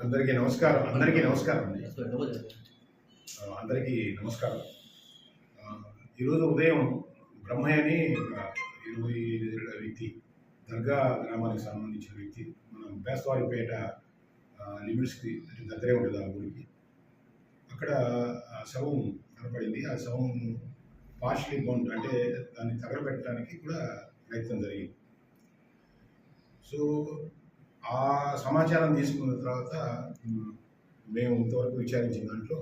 అందరికీ నమస్కారం. అందరికీ నమస్కారం అండి. అందరికీ నమస్కారం. ఈరోజు ఉదయం బ్రహ్మయ్య అని ఒక ఇరవై ఏళ్ళ వ్యక్తి దర్గా గ్రామానికి సంబంధించిన వ్యక్తి మనం బేస్తవారిపేట ఆ, లిమిట్స్కి అంటే దగ్గరే ఉంటుంది ఆ ఊరికి. అక్కడ ఆ శవం కనపడింది. ఆ శవం పార్షలీ బౌండ్ అంటే దాన్ని తగలబెట్టడానికి కూడా ప్రయత్నం జరిగింది. సో ఆ సమాచారం తీసుకున్న తర్వాత మేము ఇంతవరకు విచారించిన దాంట్లో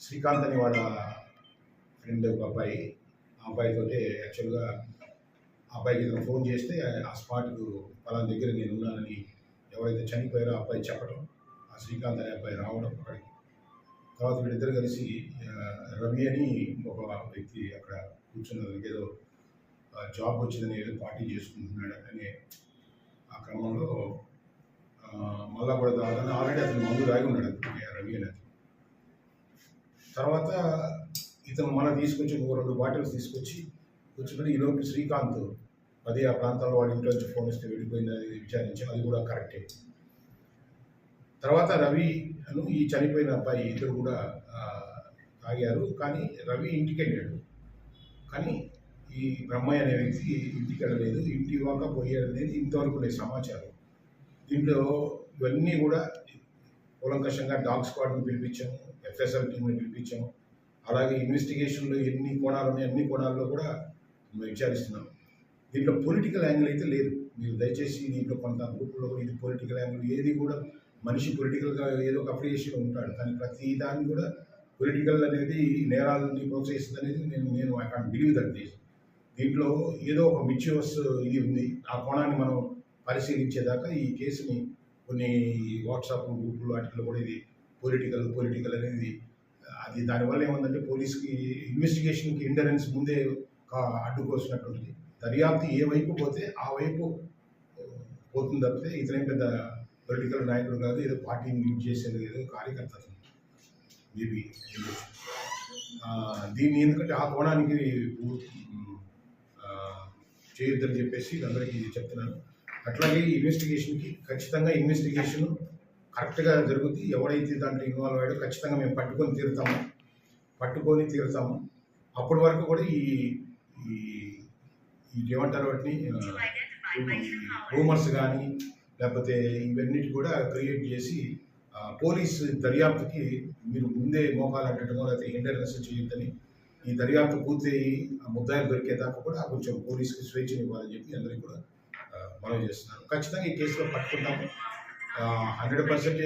శ్రీకాంత్ అని వాళ్ళ ఫ్రెండ్ ఒక అబ్బాయి ఆ అబ్బాయితో యాక్చువల్గా ఆ అబ్బాయికి ఏదైనా ఫోన్ చేస్తే ఆ స్పాట్కు పలానా దగ్గర నేను ఉన్నానని ఎవరైతే చనిపోయారో ఆ అబ్బాయి చెప్పడం ఆ శ్రీకాంత్ అనే అబ్బాయి రావడం అక్కడికి. తర్వాత వీళ్ళిద్దరు కలిసి రవి అని ఒక వ్యక్తి అక్కడ కూర్చున్న ఏదో జాబ్ వచ్చిందని ఏదో పార్టీ చేసుకుంటున్నాడు అనే ఆ క్రమంలో మళ్ళా కూడా తాగని ఆల్రెడీ అతను మందు రాగి ఉన్నాడు అతనికి రవి తర్వాత ఇతను మన తీసుకొచ్చి ఒక రెండు బాటిల్స్ తీసుకొచ్చి కూర్చుని ఈలోపు శ్రీకాంత్ అది ఆ ప్రాంతంలో వాడి ఇంట్లో నుంచి ఫోన్ ఇస్తే వెళ్ళిపోయిందని విచారించి అది కూడా కరెక్టే. తర్వాత రవి అను ఈ చనిపోయిన అబ్బాయి ఇద్దరు కూడా తాగారు. కానీ రవి ఇంటికి వెళ్ళాడు. కానీ ఈ బ్రహ్మయ్య అనే వ్యక్తి ఇంటికి వెళ్ళలేదు ఇంటి ఇవ్వక పోయాడు అనేది ఇంతవరకు లేదు సమాచారం. దీంట్లో ఇవన్నీ కూడా కూలంకషంగా డాగ్ స్క్వాడ్ని పిలిపించాము ఎఫ్ఎస్ఎల్ టీమ్ని పిలిపించాము అలాగే ఇన్వెస్టిగేషన్లో ఎన్ని కోణాలు ఉన్నాయి అన్ని కోణాల్లో కూడా మేము విచారిస్తున్నాం. దీంట్లో పొలిటికల్ యాంగిల్ అయితే లేదు. మీరు దయచేసి దీంట్లో కొంత గ్రూపులో ఇది పొలిటికల్ యాంగిల్ ఏది కూడా మనిషి పొలిటికల్గా ఏదో ఒక అప్రియేషన్ ఉంటాడు కానీ ప్రతి దాన్ని కూడా పొలిటికల్ అనేది నేరాలని ప్రోత్సహిస్తుంది అనేది నేను నేను ఐ కాంట్ బిలీవ్ దట్ దేశం దీంట్లో ఏదో ఒక మిచ్యూస్ ఇది ఉంది. ఆ కోణాన్ని మనం పరిశీలించేదాకా ఈ కేసుని కొన్ని వాట్సాప్ గ్రూపులు వాటిలో కూడా ఇది పొలిటికల్ పొలిటికల్ అనేది అది దానివల్ల ఏముందంటే పోలీస్కి ఇన్వెస్టిగేషన్కి ఇండరెన్స్ ముందే కా- అడ్డుకోసినట్టుంది దర్యాప్తు ఏ వైపు పోతే ఆ వైపు పోతుంది తప్పితే ఇతనే పెద్ద పొలిటికల్ నాయకుడు కాదు ఏదో పార్టీని లీడ్ చేసేది ఏదో కార్యకర్త మేబీ. దీన్ని ఎందుకంటే ఆ కోణానికి చేయొద్దని చెప్పేసి అందరికీ చెప్తున్నాను. అట్లాగే ఈ ఇన్వెస్టిగేషన్కి ఖచ్చితంగా ఇన్వెస్టిగేషన్ కరెక్ట్గా జరుగుతుంది ఎవడైతే దాంట్లో ఇన్వాల్వ్ అయ్యాడో ఖచ్చితంగా మేము పట్టుకొని తీరుతాము. పట్టుకొని తీరుతాము. అప్పటి వరకు కూడా ఈ ఈ ఏమంటారు వాటిని? రూమర్స్ కానీ లేకపోతే ఇవన్నిటి కూడా క్రియేట్ చేసి పోలీస్ దర్యాప్తుకి మీరు ముందే మోకాలు అడ్డటమో లేకపోతే ఇంటర్నెస్ చేయొద్దని ఈ దర్యాప్తు పూర్తి ఆ ముద్దాయిలు దొరికేదాకా కూడా కొంచెం పోలీస్కి స్వేచ్ఛను ఇవ్వాలని చెప్పి అందరికీ కూడా మనవి చేస్తున్నాను. ఖచ్చితంగా ఈ కేసులో పట్టుకుంటాము. హండ్రెడ్ పర్సెంట్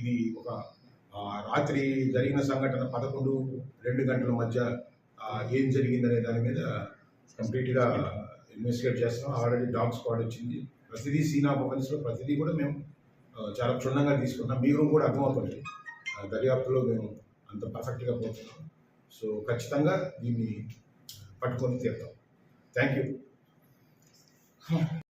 ఇది ఒక రాత్రి జరిగిన సంఘటన పదకొండు రెండు గంటల మధ్య ఏం జరిగిందనే దాని మీద కంప్లీట్గా ఇన్వెస్టిగేట్ చేస్తున్నాం. ఆల్రెడీ డాగ్ స్క్వాడ్ వచ్చింది. ప్రతిదీ సీనా ఆఫ్ ప్రతిదీ కూడా మేము చాలా క్షుణ్ణంగా తీసుకున్నాం. మీరు కూడా అర్థమవుతుంది ఆ, దర్యాప్తులో మేము అంత పర్ఫెక్ట్గా పోతున్నాం. సో ఖచ్చితంగా దీన్ని పట్టుకొని తీరుతాం. Thank you